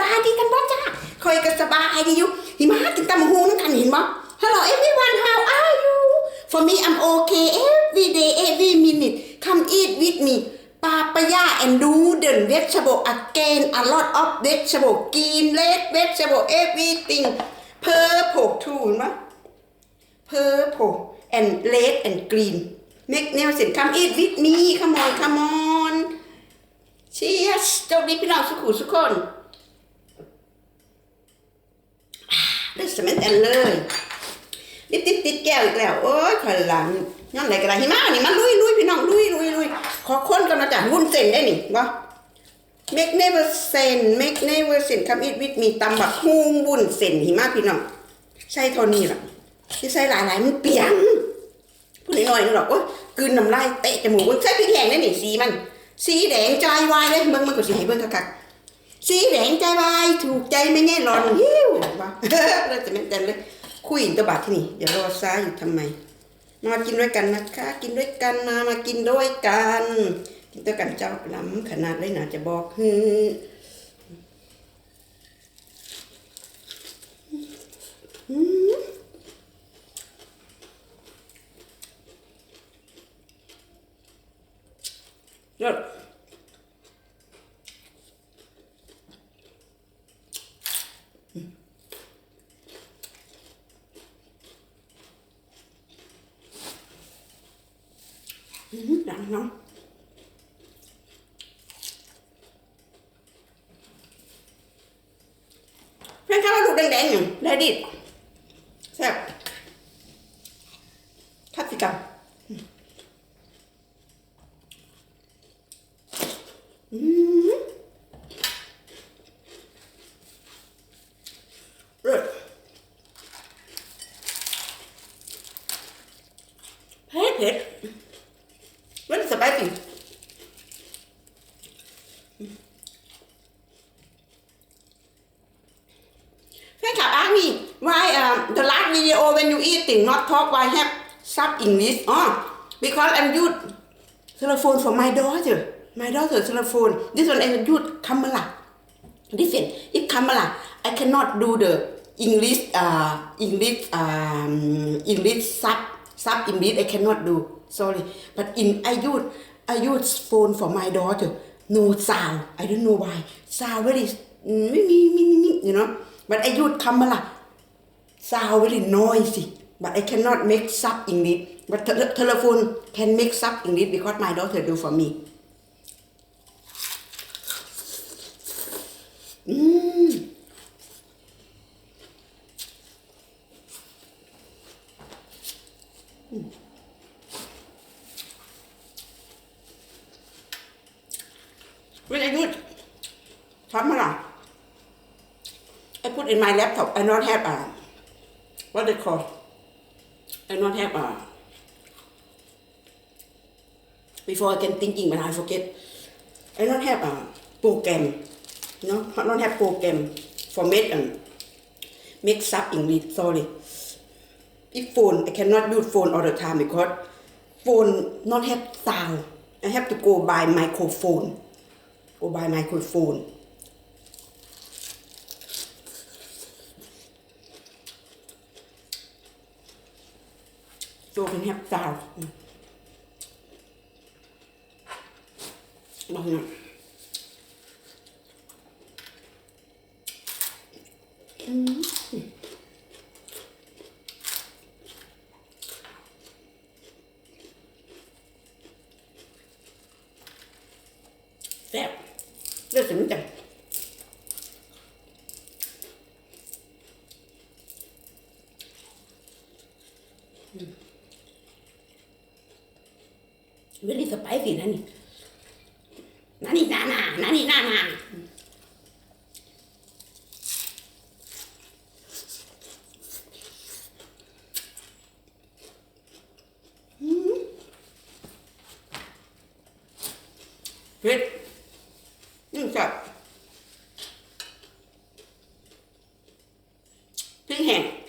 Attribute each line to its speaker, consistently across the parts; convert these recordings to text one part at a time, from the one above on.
Speaker 1: บายดีกันบ่จ้าคอยก็สบายดีอยู่หิมะกินตำหูนั่นกันเห็นบ่ Hello everyone how are you For me I'm okay every day every minute come eat with me papaya and noodle vegetable again a lot of vegetable green red vegetable everything purple too เห็นบ่ purple and red and green make Nelson come eat with me come on come on cheers โชคดีพี่น้องสุขุสุขคน เลือดสมัอันเลยติดติดติดแก้วอีกแล้วโอ้ยขอยหลังน้ำไหนกระไรหิมะนี่มาลุยลุยพี่น้องลุยลุยลุยขอคนกันนะจ๊ะวุ้นเส้นได้นี่วะ make never send make never send come eat with me ตำบักฮุงวุ้นเส้นหิมะพี่น้องใช่เท่านี้ล่ะที่ใส่หลายๆมันเปียงพูดน้อยๆนึกหรอกโอ๊ยกลืนน้ำลายเตะจมูกเบิ่งใส่พริกแห้งได้นี่สีมัน สีแดงใจวายเลยเบิ่งมันก็สิให้เบิ่งคักๆสีแดงใจวายถูกใจไม่แง่หลอน หิวว่าเราจะไม่เต้นเลยคุยอินตบาทที่นี่อย่ารอซ้ายอยู่ทำไม มากินด้วยกันนะคะ กินด้วยกันมามากินด้วยกัน กินด้วยกันเจ้าล้ำขนาดเลยนะจะบอกฮืออืม ยอดอืมดังเนาะเพื่อนข้าวลูกแดงๆอยู่ได้ดิแซ่บคัดสิ กับเลิศเผ็ดเผ็ดมันสบายจริ What is the biting? Thank you, asked me why um, the last video when you eating not talk why have sub English on oh, because I'm use telephone for my daughter. My daughter telephone. This one I use camera. Listen, if camera, I cannot do the English uh English um English sub sub English I cannot do sorry but in I use I use phone for my daughter no sound I don't know why sound very mm, me me me me you know but I use camera sound very noisy but I cannot make sub English but te- telephone can make sub English because my daughter do for me mm. อืม When I do it, camera, I put in my laptop. I not have a what they call. I not have a. Before I can thinking, but I forget. I not have a program. You know, I not have program for make um, mix up English. Sorry. If phone, I cannot use phone all the time because phone not have sound. I have to go buy microphone. Go buy microphone. So can have sound. Mm. ลองหน่อยแซ่บ เลือดถึงจังเวลี่สไปซี่นะนี่นานี่นานานานี่นานาเผ็ดนี่จับ พริ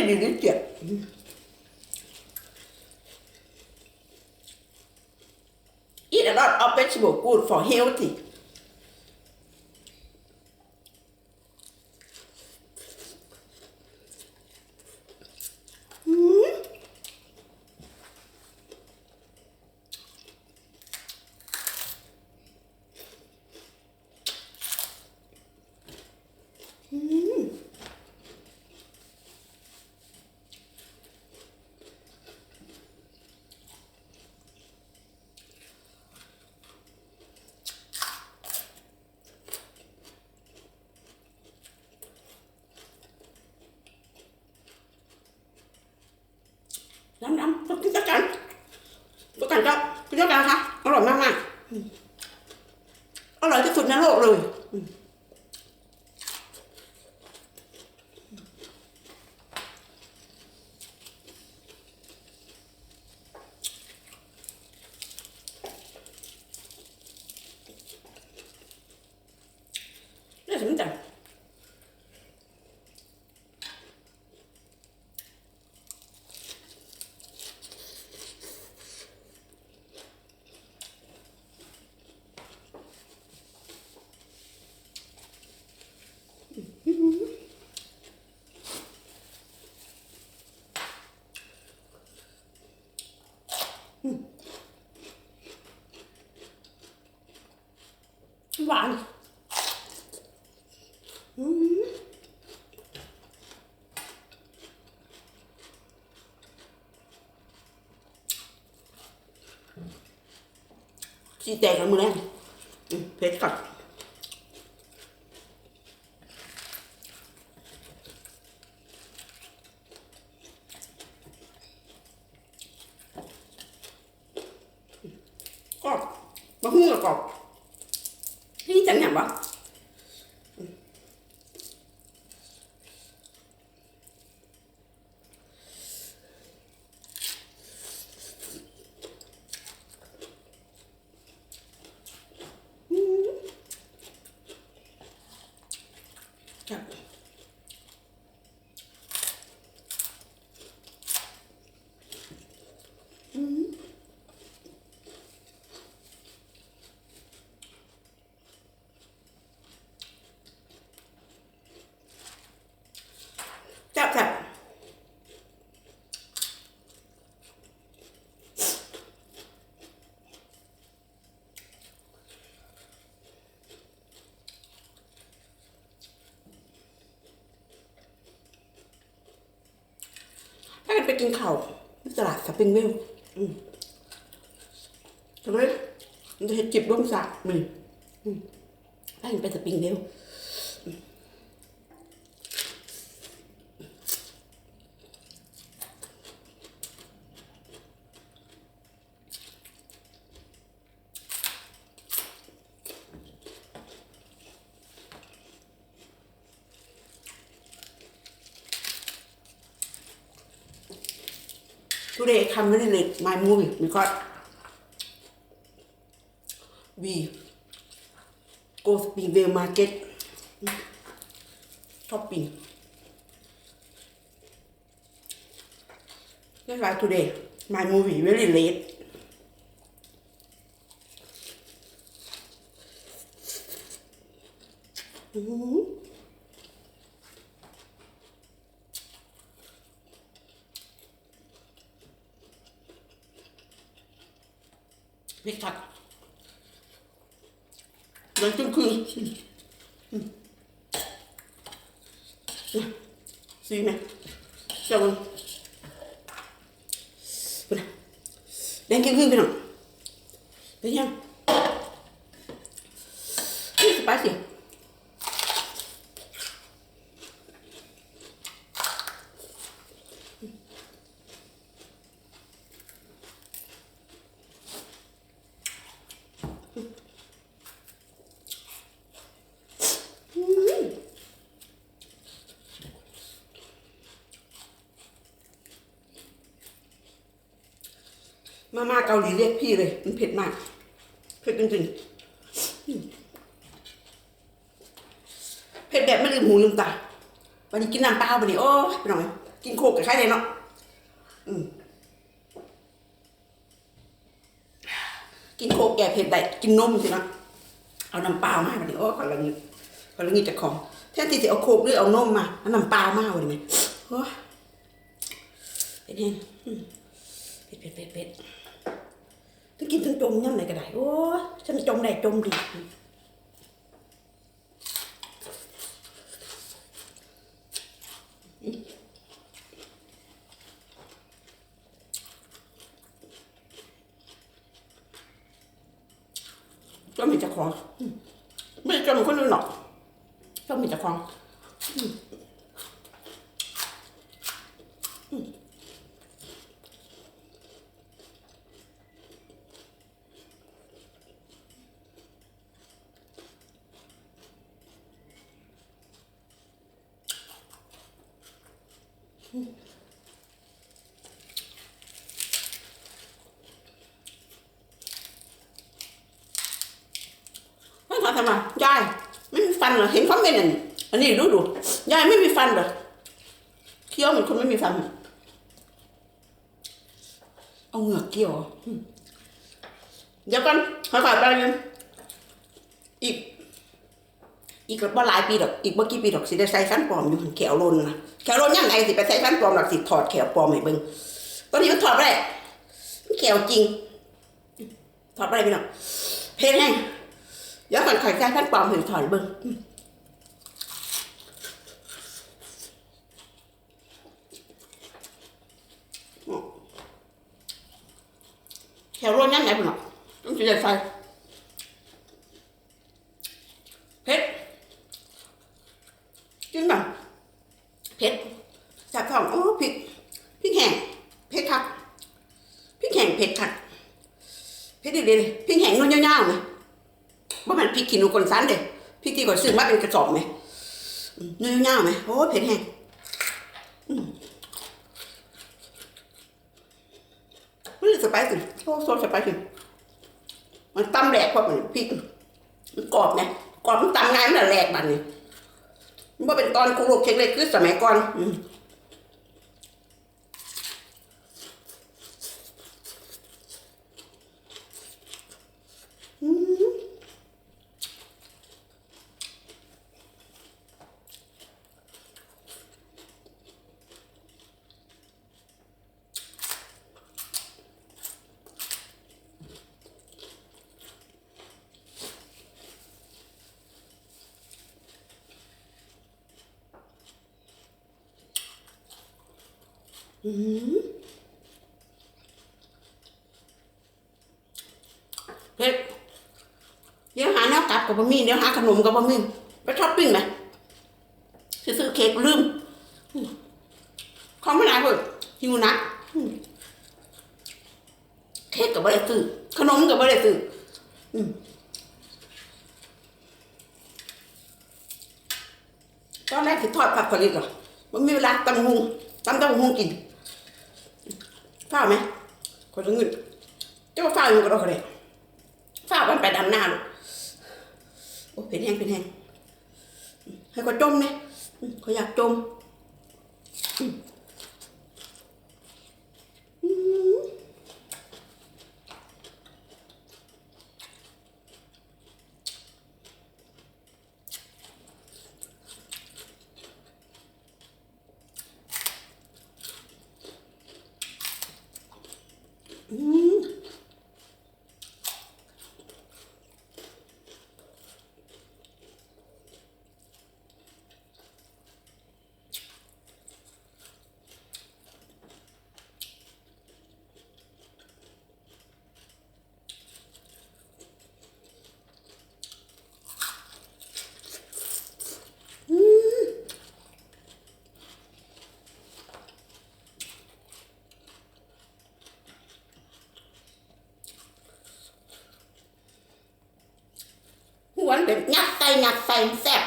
Speaker 1: very delicious eat a lot of vegetable good for healthy น้ำน้ำต้องกินด้วยกันด้วยกันครับกินด้วยกันค่ะอร่อยมากมากๆอืมอร่อยที่สุดในโลกเลยอืมนี่สมจัง หวานอืม ชีแตกกันมือแรงอืมเผ็ดกัดกรอบมะฮุ่งกับกรอบนี่จังหย่างวะอืมครับอืมจับจับ ถ้ไปกินข้าวที่ตลาดสปริงเวลอืมตรงนี้มันจะเห็นจิบร่มสักมืออืมถ้ากันไปสปริงเวล Today come really late my movie because we go Springvale Market shopping. That's why today my movie very late. Mm-hmm. พริกผัดเลยจนคือซีไหมเจ้ามันแดงเก่งคือนไปหน่อยไปยังไปสิ ม่าเกาหลีเรียกพี่เลยมันเผ็ดมากเผ็ดจริงๆเผ็ดแบบไม่ลืมหูลืมตาวันนี้กินน้ำเปล่าวันนี้โอ้ไปหน่อยกินโคกกับใครเลยเนาะอืมกินโคกแก่เผ็ดได้กินนมสินะเอาน้ำเปล่ามาวันนี้โอ้ขอละงินขอละงินจากของแทนที่จะเอาโคกหรือเอานมมาเอาน้ำเปล่ามาวันนี้ไหมโอ้เป็นไงเผ็ดเผ็ดเผ็ดเผ็ด ทั้งกินทั้งจมย่ำไหนก็ได้โอ้ยฉันจมได้จมดีจมมีเจะของอืมไม่ได้จมคนอื่นหรอกจมมีเจะของอืมอืม ไม่ถามทำไมยายไม่มีฟันเหรอเห็นคอมเมนต์อันอันนี้ดูดูยายไม่มีฟันเหรอ เคี้ยวเหมือนคนไม่มีฟันเอาเหงือกเกี่ยวเหรออืมเดี๋ยวกันค่อยๆไปกันอีก อีกบ่หลายปีดอก อีกบ่กี่ปีดอกสิได้ใส่ฟันปลอมอยู่หั่นแขวโลนนะแขวโลนยังไงสิไปใส่ฟันปลอมดอกสิถอดแขวปลอมให้เบิ่งตอนนี้มันถอดบ่ได้มันแขวจริง ถอดบ่ได้พี่น้องเพลงแห้งเดี๋ยวก่อนข่อยใช้พันปลอมถึงถอนเบิ้ง อืมแถวรวนยังไงพี่น้อต้องจะใส่เผ็ดกินแบบเผ็ดจับท้องโอ้พริกพริกแห้งเผ็ดคักพริกแห้งเผ็ดคักเผ็ดดีๆเลยพริกแห้งนุ่นยาวๆไหมว่ามันพริกขี้หนูคนสันเด้พริกที่ก่อนซื้อมาเป็นกระสอบไหมอืมเนื้อยาวไหมโอ้เผ็ดแห้งอืม มันสไปซี่โอ้โซสไปซี่มันตำแหลกเพราะมันพริกมันกรอบไงกรอบมันตำง่ายมันแหลกมันนี่มันเป็นตอนคุกลูกเช็คเล็กคือสมัยก่อน อืม เผ็ดเดี๋ยวหาแนวกลับกับบะหมี่เดี๋ยวหาขนมกับบะหมี่ไปช้อปปิ้งไหมซื้อเค้กลืมของไม่นานเว้ยหิวนักอืมเค้กกับบะได้ซื้อขนมกับบะได้ซื้อตอนแรกคือทอดผักผลิตเหรอมันมีเวลาตำหุงตำตำหุงกิน ฝ้าไหมคนละเงินเจ้าฝ้าอยู่กับเราเลยฝ้ามันไปดำหน้าลูกโอ้เป็นแห้งเป็นแห้งให้เขาจมเนี่ยเขาอยากจมอืม ว งัดใส่แซ่บ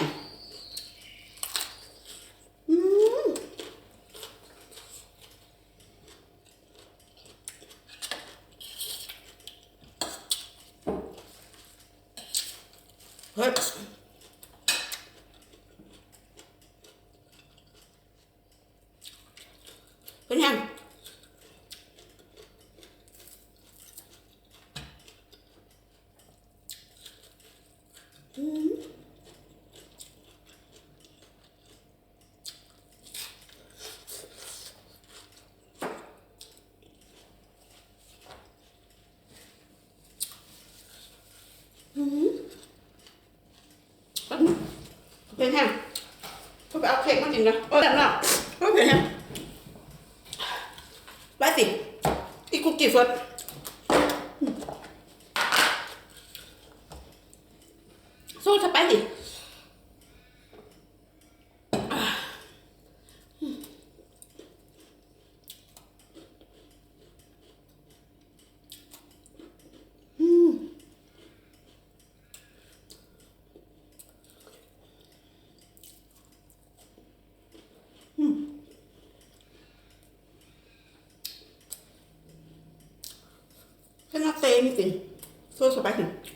Speaker 1: เฮ้ยเป็นยัง เป็นยังเขาไปเอาเค้กมากินนะโอ้แบบนั้นโอ้เป็นยังไปสิอีกคุกกี้เฟิร์สสู้สไปสิ ให้นั